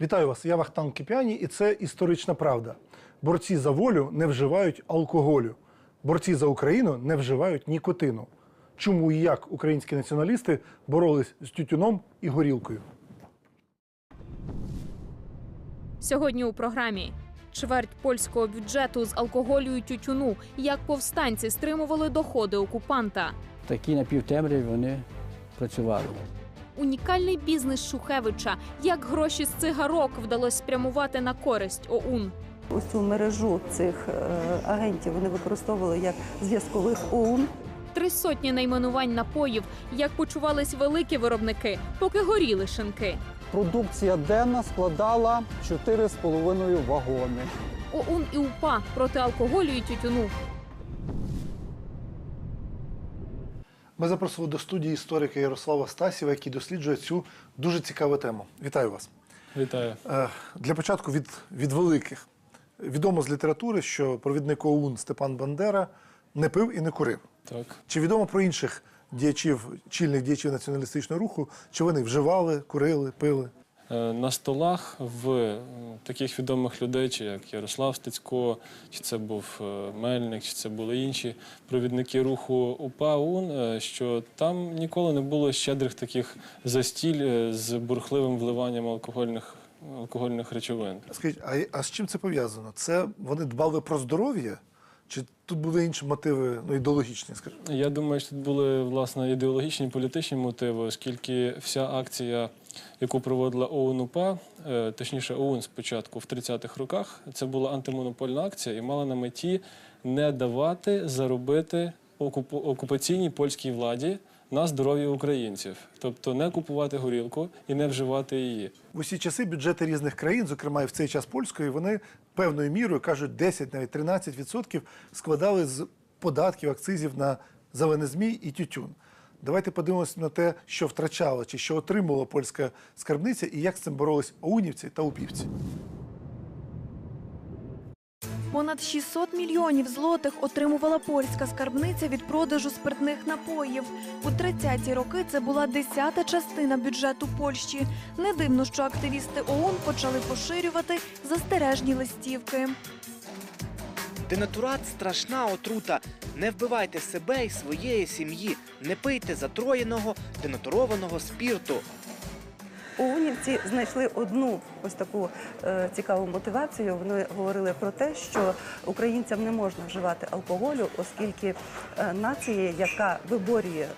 Вітаю вас, я Вахтанг Кипяні, і це історична правда. Борці за волю не вживають алкоголю. Борці за Україну не вживають нікотину. Чому і як українські націоналісти боролись з тютюном і горілкою? Сьогодні у програмі чверть польського бюджету з алкоголю і тютюну. Як повстанці стримували доходи окупанта. Такі напівтемряві вони працювали. Унікальний бізнес Шухевича. Як гроші з цигарок вдалося спрямувати на користь ОУН. Ось цю мережу цих е, агентів вони використовували як зв'язкових ОУН. Три сотні найменувань напоїв. Як почувались великі виробники, поки горіли шинки. Продукція денна складала 4,5 вагони. ОУН і УПА проти алкоголю і тютюну. Ми запросили до студії історика Ярослава Стасєва, який досліджує цю дуже цікаву тему. Вітаю вас. Вітаю. Е, Для початку від, від великих. Відомо з літератури, що провідник ОУН Степан Бандера не пив і не курив. Так. Чи відомо про інших діячів, чільних діячів націоналістичного руху, чи вони вживали, курили, пили? Е, На столах в е, таких відомих людей, чи як Ярослав Стецько, чи це був е, Мельник, чи це були інші провідники руху УПА УН, що там ніколи не було щедрих таких застіль з бурхливим вливанням алкогольних, алкогольних речовин. Скажіть, а, а з чим це пов'язано? Це вони дбали про здоров'я? Чи тут були інші мотиви, ну, ідеологічні, скажімо? Я думаю, що тут були власне ідеологічні політичні мотиви, оскільки вся акція, яку проводила ОУН УПА, е, точніше ОУН спочатку в 30-х роках, це була антимонопольна акція і мала на меті не давати заробити окупаційній польській владі на здоров'я українців, тобто не купувати горілку і не вживати її. Усі часи бюджети різних країн, зокрема і в цей час польської, вони певною мірою кажуть 10, навіть 13% складали з податків, акцизів на зелений змій і тютюн. Давайте подивимося на те, що втрачала чи що отримувала польська скарбниця, і як з цим боролись оунівці та упівці. Понад 600 мільйонів злотих отримувала польська скарбниця від продажу спиртних напоїв. У 30-ті роки це була десята частина бюджету Польщі. Не дивно, що активісти ОУН почали поширювати застережні листівки. Денатурат страшна отрута. Не вбивайте себе і своєї сім'ї. Не пийте затроєного денатурованого спірту. ОУНівці знайшли одну ось таку е, цікаву мотивацію. Вони говорили про те, що українцям не можна вживати алкоголю, оскільки е, нація, яка виборює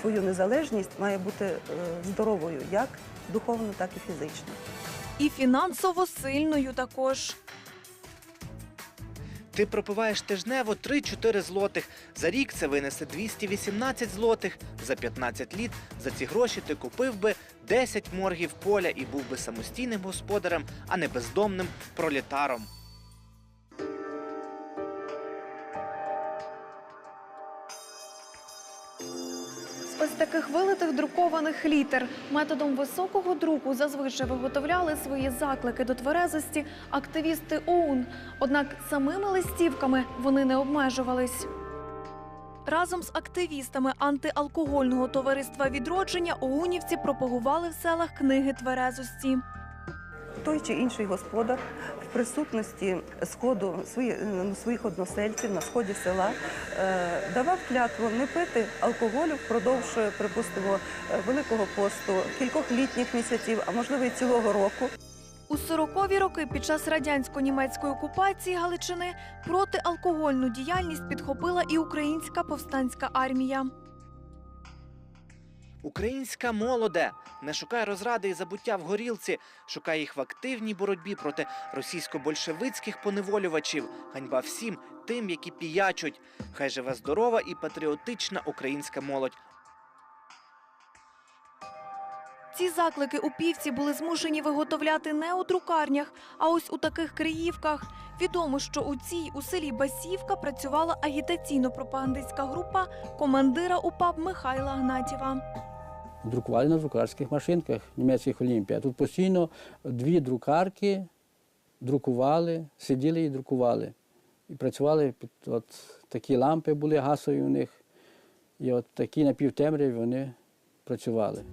свою незалежність, має бути е, здоровою як духовно, так і фізично. І фінансово сильною також. Ти пропиваєш тижнево 3-4 злотих. За рік це винесе 218 злотих. За 15 літ за ці гроші ти купив би 10 моргів поля і був би самостійним господарем, а не бездомним пролетаром. Таких вилитих друкованих літер методом високого друку зазвичай виготовляли свої заклики до тверезості активісти ОУН. Однак самими листівками вони не обмежувались. Разом з активістами антиалкогольного товариства відродження ОУНівці пропагували в селах книги тверезості. Той чи інший господар в присутності сходу своїх односельців на сході села е, давав клятву не пити алкоголю впродовж, е, припустимо, е, великого посту, кількох літніх місяців, а можливо і цілого року. У 40-ві роки під час радянсько-німецької окупації Галичини протиалкогольну діяльність підхопила і українська повстанська армія. Українська молоде не шукай розради і забуття в горілці, шукай їх в активній боротьбі проти російсько-большевицьких поневолювачів. Ганьба всім тим, які піячуть. Хай живе здорова і патріотична українська молодь. Ці заклики у півці були змушені виготовляти не у друкарнях, а ось у таких криївках. Відомо, що у цій у селі Басівка працювала агітаційно-пропагандистська група командира УПАП Михайла Гнатєва. Друкували на друкарських машинках німецьких Олімпія. Тут постійно дві друкарки друкували, сиділи і друкували. І працювали під от такі лампи були гасові у них. І от такі напівтемряві вони працювали.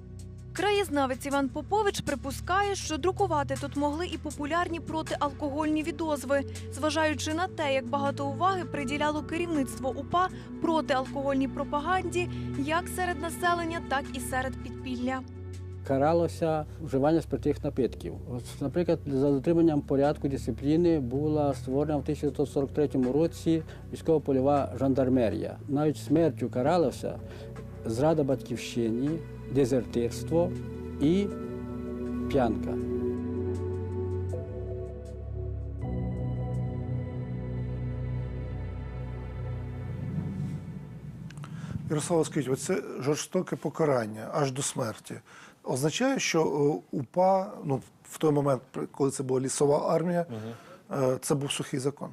Краєзнавець Іван Попович припускає, що друкувати тут могли і популярні протиалкогольні відозви, зважаючи на те, як багато уваги приділяло керівництво УПА протиалкогольній пропаганді, як серед населення, так і серед підпілля. Каралося вживання спиртних напитків. Наприклад, за дотриманням порядку дисципліни була створена в 1943 році військово-польова жандармерія. Навіть смертю каралося зрада батьківщині, дезертирство і п'янка. Ярослава, скажіть, оце жорстоке покарання аж до смерті. Означає, що е, УПА, ну в той момент, коли це була лісова армія, е, це був сухий закон.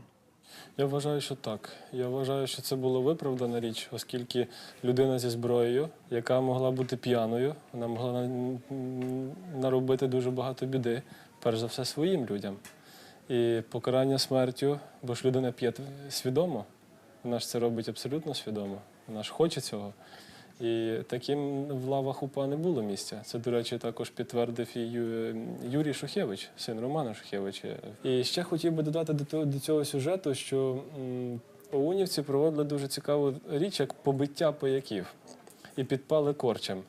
Я вважаю, що так. Я вважаю, що це була виправдана річ, оскільки людина зі зброєю, яка могла бути п'яною, вона могла наробити дуже багато біди, перш за все своїм людям. І покарання смертю, бо ж людина п'є свідомо, вона ж це робить абсолютно свідомо, вона ж хоче цього. І таким в лавах УПА не було місця. Це, до речі, також підтвердив і Юрій Шухевич, син Романа Шухевича. І ще хотів би додати до цього сюжету, що оунівці проводили дуже цікаву річ, як побиття паяків і підпали корчем.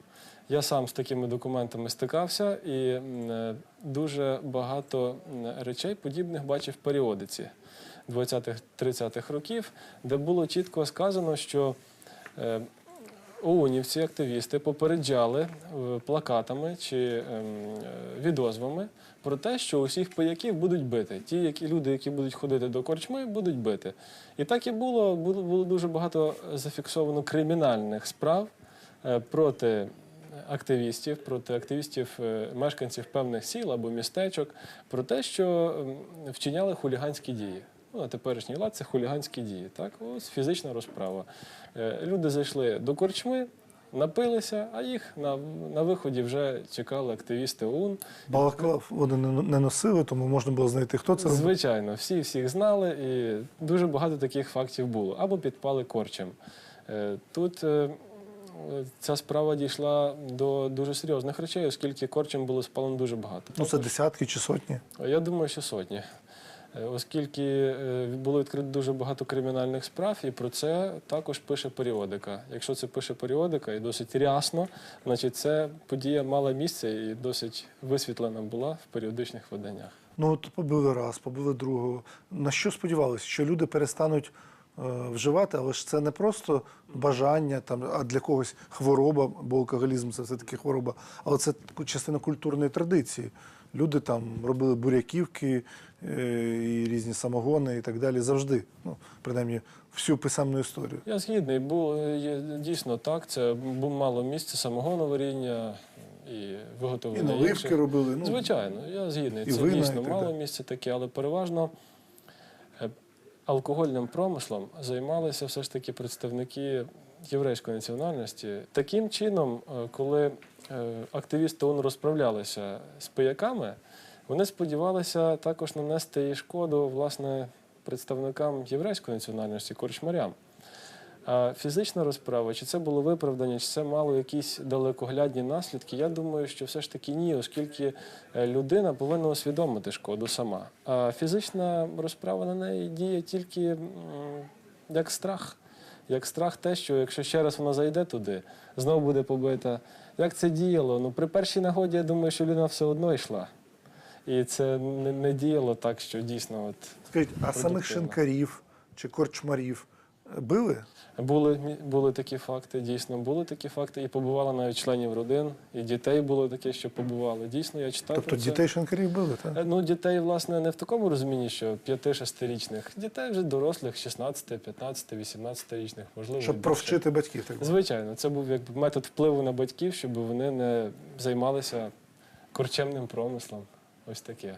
Я сам з такими документами стикався і е, дуже багато речей подібних бачив в періодиці 20-30-х років, де було чітко сказано, що е, ОУНівці, активісти попереджали е, плакатами чи ем, е, відозвами про те, що усіх пияків будуть бити. Ті, які люди, які будуть ходити до корчми, будуть бити. І так і було. Було, дуже багато зафіксовано кримінальних справ е, проти активістів, проти активістів, мешканців певних сіл або містечок, про те, що ем, вчиняли хуліганські дії. Ну, на теперішній лад це хуліганські дії. Так, ось фізична розправа. Е, Люди зайшли до корчми, напилися, а їх на, на виході вже чекали активісти ОУН. Балаклав вони не- носили, тому можна було знайти, хто це робив. Звичайно, всі всіх знали, і дуже багато таких фактів було. Або підпали корчем. Е, Тут е, ця справа дійшла до дуже серйозних речей, оскільки корчем було спалено дуже багато. Ну, це десятки чи сотні. Я думаю, що сотні. Е, Оскільки е, було відкрито дуже багато кримінальних справ, і про це також пише періодика. Якщо це пише періодика і досить рясно, значить це подія мала місце і досить висвітлена була в періодичних виданнях. Ну, от побили раз, побили другого. На що сподівалися? Що люди перестануть е, вживати, але ж це не просто бажання, там, а для когось хвороба, бо алкоголізм це все-таки хвороба, але це частина культурної традиції. Люди там робили буряківки е, і різні самогони і так далі завжди. Ну, принаймні, всю писемну історію. Я згідний, бо є дійсно так. Це бу- мало місце самогоноваріння і І виготовлення. наливки інших. робили. Ну, Звичайно, я згідний. і Це вина, і дійсно так мало місця таке, але переважно е, алкогольним промислом займалися все ж таки представники єврейської національності. Таким чином, е, коли е, активісти ООН розправлялися з пияками, вони сподівалися також нанести шкоду власне представникам єврейської національності, корчмарям. А фізична розправа, чи це було виправдання, чи це мало якісь далекоглядні наслідки? Я думаю, що все ж таки ні, оскільки е, людина повинна усвідомити шкоду сама. А фізична розправа на неї діє тільки як страх. Як страх те, що якщо ще раз вона зайде туди, знову буде побита. Як це діяло? Ну, при першій нагоді, я думаю, що людина все одно йшла. І це не, не діяло так, що дійсно от Скажіть, а самих шинкарів чи корчмарів били? Були, були такі факти, дійсно були такі факти, і побували навіть членів родин, і дітей було таке, що побували. Дійсно, я читав. Тобто про це. дітей шинкарів били, так? Е, Ну, дітей, власне, не в такому розумінні, що 5-6-річних, дітей вже дорослих, 16, 15, 18-річних, можливо. Щоб більше. провчити батьків. Так. Звичайно, це був як метод впливу на батьків, щоб вони не займалися корчемним промислом. Ось таке.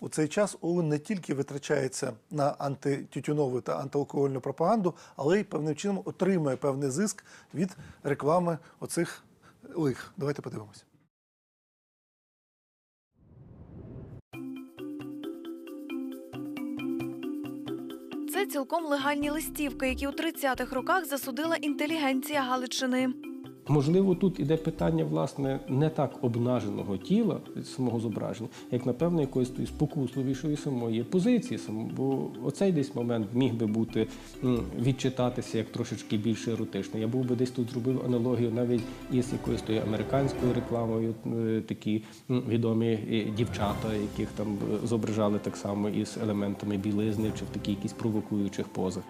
У цей час ОУН не тільки витрачається на антитютюнову та антиалкогольну пропаганду, але й певним чином отримує певний зиск від реклами оцих лих. Давайте подивимося. Це цілком легальні листівки, які у 30-х роках засудила інтелігенція Галичини. Можливо, тут іде питання, власне, не так обнаженого тіла самого зображення, як напевно якоїсь тої спокусливішої самої позиції. Бо оцей десь момент міг би бути відчитатися як трошечки більш еротичний. Я був би десь тут зробив аналогію навіть із якоюсь тою американською рекламою, е, такі відомі е, дівчата, яких там е, зображали так само із елементами білизни чи в таких якісь провокуючих позах.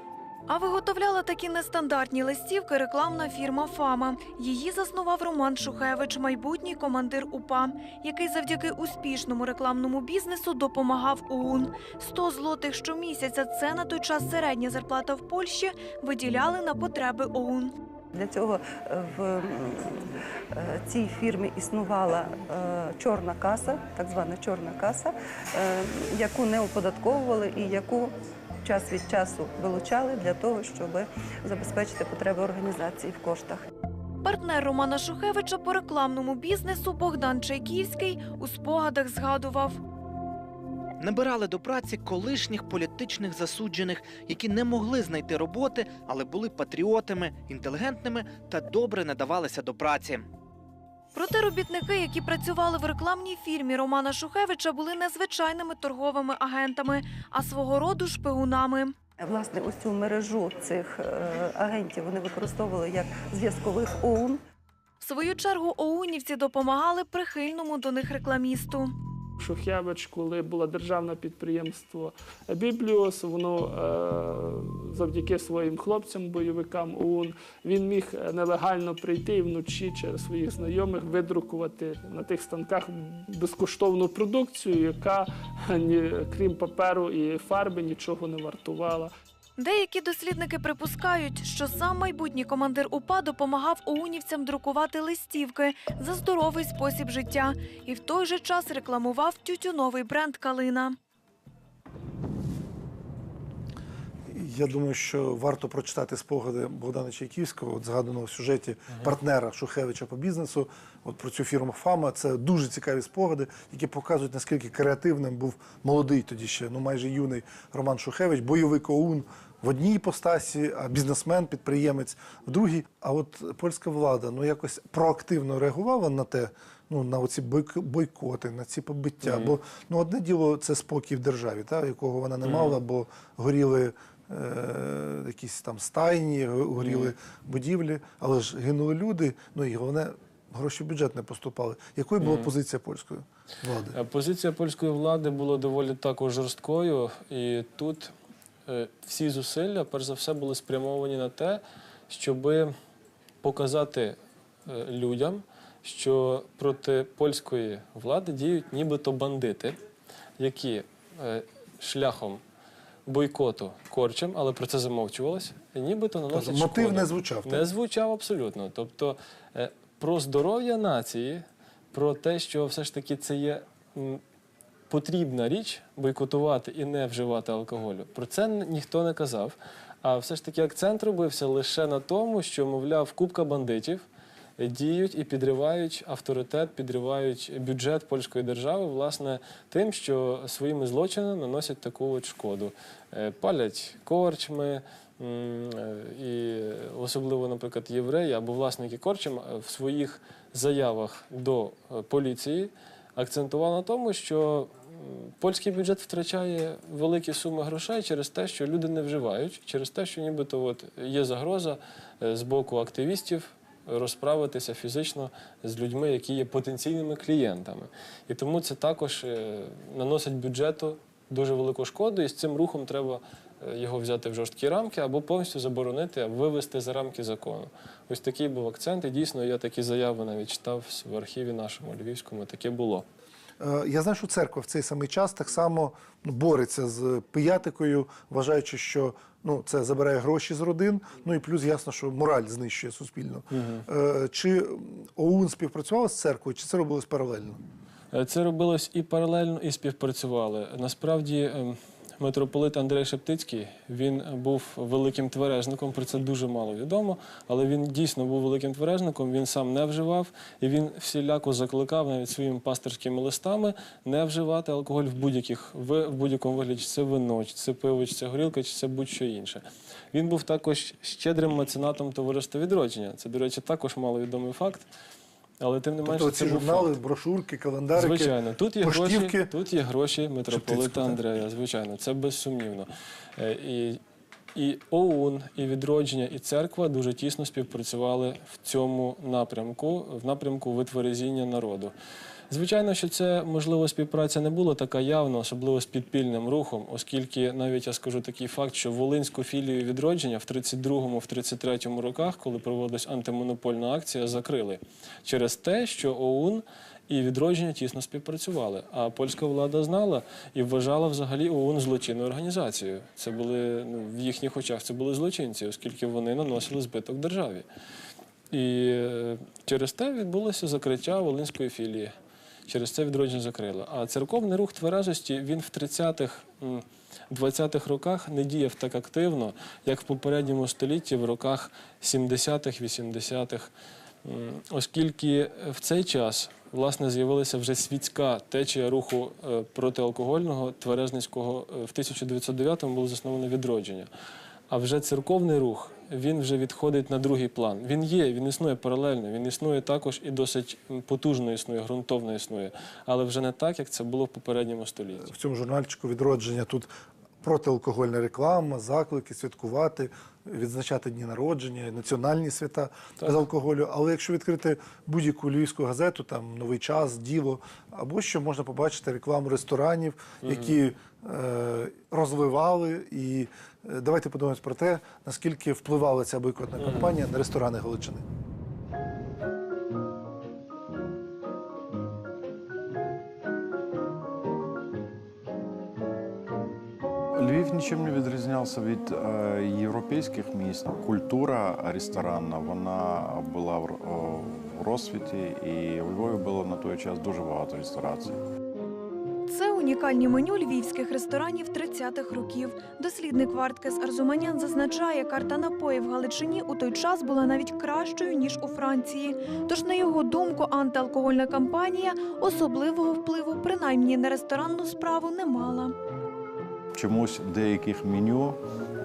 А виготовляла такі нестандартні листівки рекламна фірма Фама. Її заснував Роман Шухевич, майбутній командир УПА, який завдяки успішному рекламному бізнесу допомагав ОУН. 100 злотих щомісяця – це на той час середня зарплата в Польщі, виділяли на потреби ОУН. Для цього е, в е, цій фірмі існувала е, чорна каса, так звана чорна каса, яку не оподатковували і яку час від часу вилучали для того, щоб забезпечити потреби організації в коштах. Партнер Романа Шухевича по рекламному бізнесу Богдан Чайківський у спогадах згадував. Набирали до праці колишніх політичних засуджених, які не могли знайти роботи, але були патріотами, інтелігентними та добре надавалися до праці. Проте робітники, які працювали в рекламній фірмі Романа Шухевича, були незвичайними торговими агентами, а свого роду шпигунами. Власне, ось цю мережу цих е, агентів вони використовували як зв'язкових ОУН. В свою чергу оунівці допомагали прихильному до них рекламісту. Шухевич, коли було державне підприємство Бібліос, воно е, завдяки своїм хлопцям, бойовикам ОУН, він міг нелегально прийти і вночі через своїх знайомих видрукувати на тих станках безкоштовну продукцію, яка крім паперу і фарби нічого не вартувала. Деякі дослідники припускають, що сам майбутній командир УПА допомагав оунівцям друкувати листівки за здоровий спосіб життя і в той же час рекламував тютюновий бренд Калина. Я думаю, що варто прочитати спогади Богдана Чайківського, от згаданого в сюжеті партнера Шухевича по бізнесу. От про цю фірму Фама. Це дуже цікаві спогади, які показують, наскільки креативним був молодий тоді ще, ну майже юний Роман Шухевич, бойовик ОУН в одній іпостасі, а бізнесмен, підприємець в другій. А от польська влада ну якось проактивно реагувала на те. Ну, на оці бойк- бойкоти, на ці побиття. Бо ну, одне діло це спокій в державі, та, якого вона не мала, бо горіли е, якісь там стайні, го- горіли будівлі, але ж гинули люди. Ну і головне, гроші в бюджет не поступали. Якою була позиція польської влади? Е, Позиція польської влади була доволі також жорсткою, і тут всі зусилля, перш за все, були спрямовані на те, щоб показати е, людям, що проти польської влади діють нібито бандити, які е, шляхом бойкоту корчем, але про це замовчувалось, нібито наносять Тобто мотив не звучав, так? Не звучав абсолютно. Тобто е, про здоров'я нації, про те, що все ж таки це є потрібна річ бойкотувати і не вживати алкоголю. Про це ніхто не казав. А все ж таки акцент робився лише на тому, що, мовляв, купка бандитів діють і підривають авторитет, підривають бюджет польської держави, власне, тим, що своїми злочинами наносять таку от шкоду. Е, Палять корчми, е, і особливо, наприклад, євреї або власники корчм е, в своїх заявах до поліції акцентували на тому, що польський бюджет втрачає великі суми грошей через те, що люди не вживають, через те, що нібито от є загроза е, з боку активістів розправитися фізично з людьми, які є потенційними клієнтами. І тому це також е, наносить бюджету дуже велику шкоду, і з цим рухом треба е, його взяти в жорсткі рамки або повністю заборонити, або вивести за рамки закону. Ось такий був акцент. І дійсно я такі заяви навіть читав в архіві нашому львівському. Таке було. Е, Я знаю, що церква в цей самий час так само ну, бореться з пиятикою, вважаючи, що ну, це забирає гроші з родин, ну і плюс ясно, що мораль знищує суспільно. Угу. Чи ОУН співпрацювала з церквою, чи це робилось паралельно? Е, Це робилось і паралельно, і співпрацювали. Насправді, ем, митрополит Андрей Шептицький він був великим тверезником. Про це дуже мало відомо, але він дійсно був великим тверезником. Він сам не вживав і він всіляко закликав навіть своїми пасторськими листами не вживати алкоголь в будь-яких в будь-якому вигляді. Чи це вино, чи це пиво, чи це горілка, чи це будь-що інше. Він був також щедрим меценатом товариства відродження. Це, до речі, також маловідомий факт. Але тим не менше, Тобто це був журнали, факт. брошурки, календарики, Звичайно, тут є поштівки. гроші, тут є гроші митрополита. Андрея. Звичайно, це безсумнівно. Е, І, і ОУН, і відродження, і церква дуже тісно співпрацювали в цьому напрямку, в напрямку витверезіння народу. Звичайно, що це можливо співпраця не була така явна, особливо з підпільним рухом, оскільки навіть я скажу такий факт, що Волинську філію відродження в 32-му, в 33-му роках, коли проводилась антимонопольна акція, закрили через те, що ОУН і відродження тісно співпрацювали. А польська влада знала і вважала взагалі ОУН злочинною організацією. Це були ну, в їхніх очах це були злочинці, оскільки вони наносили збиток державі. І е, через те відбулося закриття Волинської філії. Через це відродження закрили. А церковний рух тверезості він в 30-х, м, 20-х роках не діяв так активно, як в попередньому столітті, в роках 70-х, 80-х. Оскільки в цей час власне з'явилася вже світська течія руху е, протиалкогольного тверезницького е, в 1909-му було засновано відродження. А вже церковний рух він вже відходить на другий план. Він є, він існує паралельно. Він існує також і досить потужно існує, ґрунтовно існує, але вже не так, як це було в попередньому столітті. в цьому журнальчику відродження тут протиалкогольна реклама, заклики святкувати, відзначати дні народження, національні свята без алкоголю. Але якщо відкрити будь-яку львівську газету, там новий час, діло або що можна побачити рекламу ресторанів, які е, розвивали. І е, давайте подумаємо про те, наскільки впливала ця бойкотна кампанія на ресторани Галичини. Нічим не відрізнявся від е, європейських міст. Культура ресторанна вона була в, о, в розсвіті, і у Львові було на той час дуже багато ресторацій. Це унікальні меню львівських ресторанів 30-х років. Дослідник Варткес Арзуманян зазначає, карта напоїв в Галичині у той час була навіть кращою ніж у Франції. Тож, на його думку, антиалкогольна кампанія особливого впливу, принаймні на ресторанну справу, не мала. Чомусь деяких меню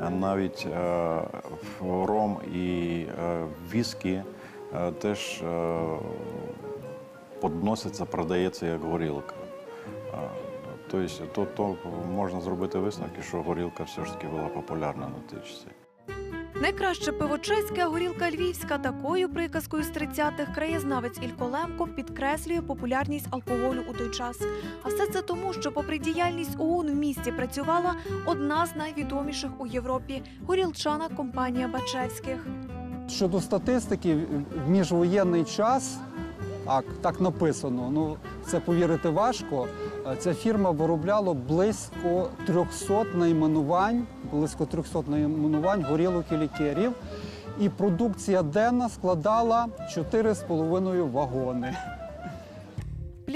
е, навіть е, ром і е, віскі теж подноситься, продається як горілка. Тобто, то, то можна зробити висновки, що горілка все ж таки була популярна на часи. Найкраще пиво чеське, а горілка львівська. Такою приказкою з 30-х краєзнавець Ілько Лемко підкреслює популярність алкоголю у той час. А все це тому, що, попри діяльність ОУН в місті працювала одна з найвідоміших у Європі горілчана компанія Бачевських. Щодо статистики, в міжвоєнний час, а так написано, ну це повірити важко. е, Ця фірма виробляла близько 300 найменувань, близько 300 найменувань горілок і лікерів. І продукція денна складала 4,5 вагони.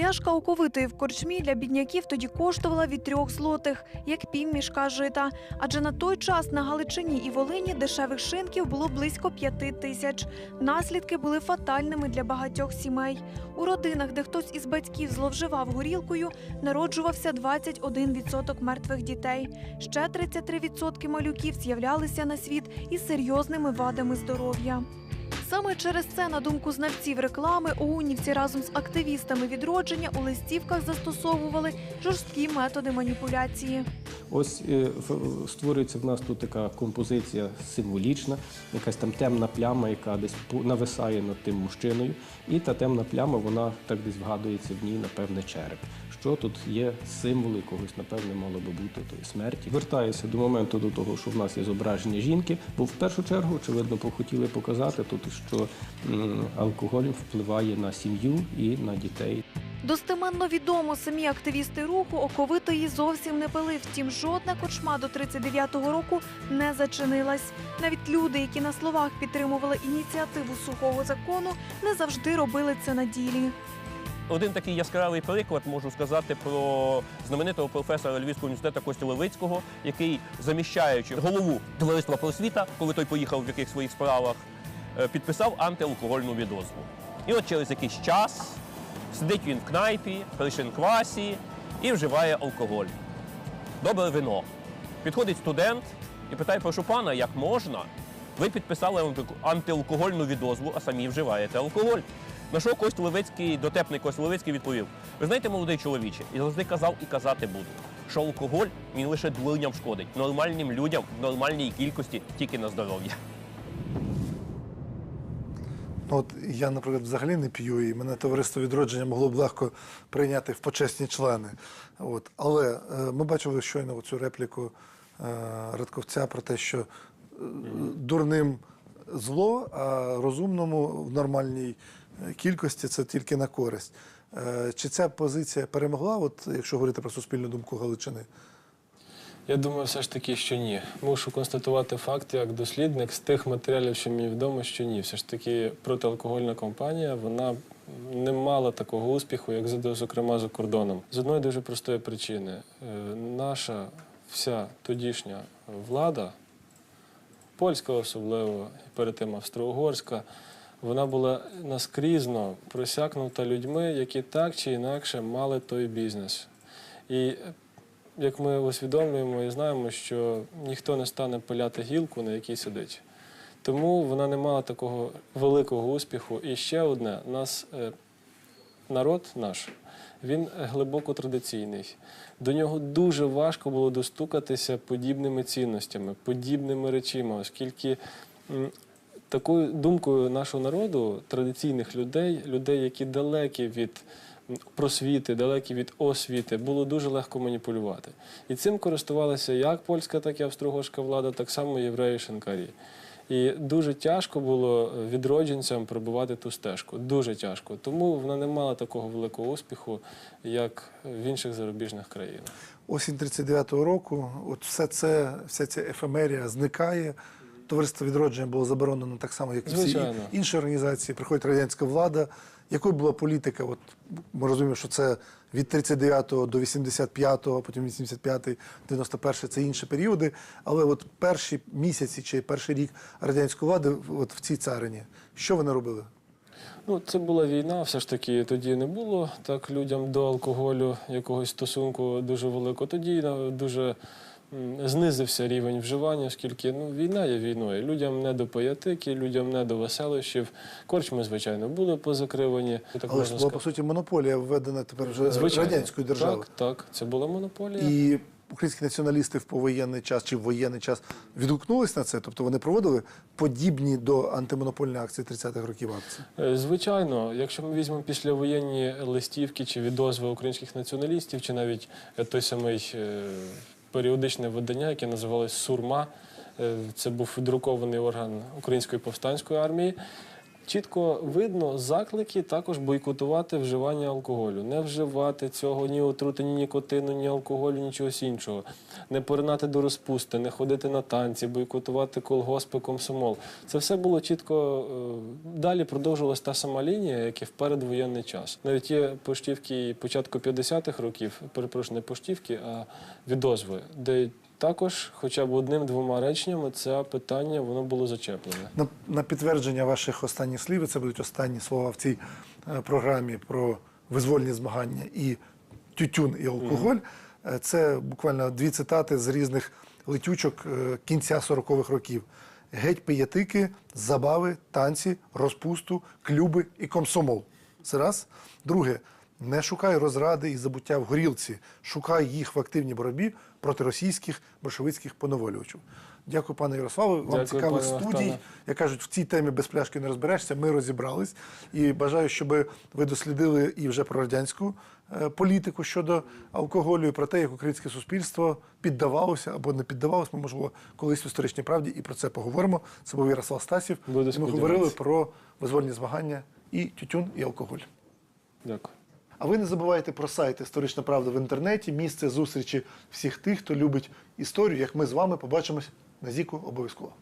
Пляшка оковитої в корчмі для бідняків тоді коштувала від трьох злотих, як півмішка жита. Адже на той час на Галичині і Волині дешевих шинків було близько п'яти тисяч. Наслідки були фатальними для багатьох сімей. У родинах, де хтось із батьків зловживав горілкою, народжувався 21% мертвих дітей. Ще 33% малюків з'являлися на світ із серйозними вадами здоров'я. Саме через це, на думку знавців реклами, оунівці разом з активістами відродження у листівках застосовували жорсткі методи маніпуляції. Ось е, створюється в нас тут така композиція символічна, якась там темна пляма, яка десь нависає над тим мужчиною. І та темна пляма, вона так десь вгадується в ній, напевне, череп. Що тут є символ якогось, напевне, мало би бути тої смерті. Вертаюся до моменту до того, що в нас є зображення жінки, бо в першу чергу, очевидно, хотіли показати тут, що алкоголь впливає на сім'ю і на дітей. Достеменно відомо, самі активісти руху оковитої зовсім не пили. Втім, жодна корчма до 39-го року не зачинилась. Навіть люди, які на словах підтримували ініціативу сухого закону, не завжди робили це на ділі. Один такий яскравий приклад можу сказати про знаменитого професора Львівського університету Костя Левицького, який, заміщаючи голову товариства просвіта, коли той поїхав в яких своїх справах, е, підписав антиалкогольну відозву. І от через якийсь час сидить він в кнайпі, при шинквасі і вживає алкоголь. Добре вино. Підходить студент і питає, прошу пана, як можна? Ви підписали антиалкогольну відозву, а самі вживаєте алкоголь. На що Кость Левицький, дотепний Кость Левицький відповів: Ви знаєте, молодий чоловіче, і завжди казав і казати буду, що алкоголь він лише дурням шкодить, нормальним людям в нормальній кількості тільки на здоров'я. Ну, От я, наприклад, взагалі не п'ю, і мене товариство відродження могло б легко прийняти в почесні члени. От. Але е, ми бачили щойно цю репліку е, Радковця про те, що е, дурним зло, а розумному в нормальній кількості це тільки на користь. Е, Чи ця позиція перемогла, от, якщо говорити про суспільну думку Галичини? Я думаю, все ж таки, що ні. Мушу констатувати факт як дослідник з тих матеріалів, що мені відомо, що ні. Все ж таки протиалкогольна кампанія вона не мала такого успіху, як зокрема за кордоном. З одної дуже простої причини. Е, Наша вся тодішня влада, польська особливо, перед тим австро-угорська, вона була наскрізно просякнута людьми, які так чи інакше мали той бізнес. І як ми усвідомлюємо і знаємо, що ніхто не стане пиляти гілку, на якій сидить. Тому вона не мала такого великого успіху. І ще одне, нас е, народ наш, він глибоко традиційний. До нього дуже важко було достукатися подібними цінностями, подібними речима, оскільки такою думкою нашого народу, традиційних людей, людей, які далекі від просвіти, далекі від освіти, було дуже легко маніпулювати. І цим користувалася як польська, так і австро-угорська влада, так само євреї шинкарі. І дуже тяжко було відродженцям пробувати ту стежку. Дуже тяжко. Тому вона не мала такого великого успіху, як в інших зарубіжних країнах. Осінь 39-го року, от все це, вся ця ефемерія зникає. Товариство відродження було заборонено так само, як і всі Звичайно. інші організації. Приходить радянська влада. Якою була політика? От ми розуміємо, що це від 39-го до 85-го, потім 85-й, 91-й – це інші періоди. Але от перші місяці чи перший рік радянської влади от в цій царині, що вони робили? Ну, це була війна, все ж таки тоді не було так людям до алкоголю якогось стосунку дуже великого. Тоді дуже знизився рівень вживання, оскільки ну, війна є війною. Людям не до паятики, людям не до веселощів. Корчми, звичайно, були позакривані. Так Але ж була по суті монополія введена тепер вже Звичайно. радянською державою. Так, так, це була монополія. І українські націоналісти в повоєнний час чи в воєнний час відгукнулись на це, тобто вони проводили подібні до антимонопольної акції 30-х років акції. Е, Звичайно, якщо ми візьмемо післявоєнні листівки чи відозви українських націоналістів, чи навіть той самий е, періодичне видання, яке називалось Сурма, е, це був друкований орган Української повстанської армії. Чітко видно заклики також бойкотувати вживання алкоголю, не вживати цього ні отрути, ні нікотину, ні алкоголю, нічого іншого, не поринати до розпусти, не ходити на танці, бойкотувати колгоспи, комсомол. Це все було чітко. е, Далі продовжувалася та сама лінія, як і в передвоєнний час. Навіть є поштівки початку 50-х років, перепрошую, не поштівки, а відозви, де також, хоча б одним-двома реченнями, це питання воно було зачеплене. На, на підтвердження ваших останніх слів, і це будуть останні слова в цій е, програмі про визвольні змагання і тютюн і алкоголь. Е, Це буквально дві цитати з різних летючок е, кінця 40-х років. Геть пиятики, забави, танці, розпусту, клюби і комсомол. Це раз. Друге, не шукай розради і забуття в горілці, шукай їх в активній боротьбі проти російських большевицьких поневолювачів. Дякую, пане Ярославе. Вам Дякую, цікавих студій. Як кажуть, в цій темі без пляшки не розберешся. Ми розібрались. І бажаю, щоб ви дослідили і вже про радянську е, політику щодо алкоголю, і про те, як українське суспільство піддавалося або не піддавалося. Ми, можливо, колись в історичній правді і про це поговоримо. Це був Ярослав Стасів. Ми говорили про визвольні змагання і тютюн, і алкоголь. Дякую. А ви не забувайте про сайт Історична Правда в інтернеті, місце зустрічі всіх тих, хто любить історію, як ми з вами побачимось на Зіку обов'язково.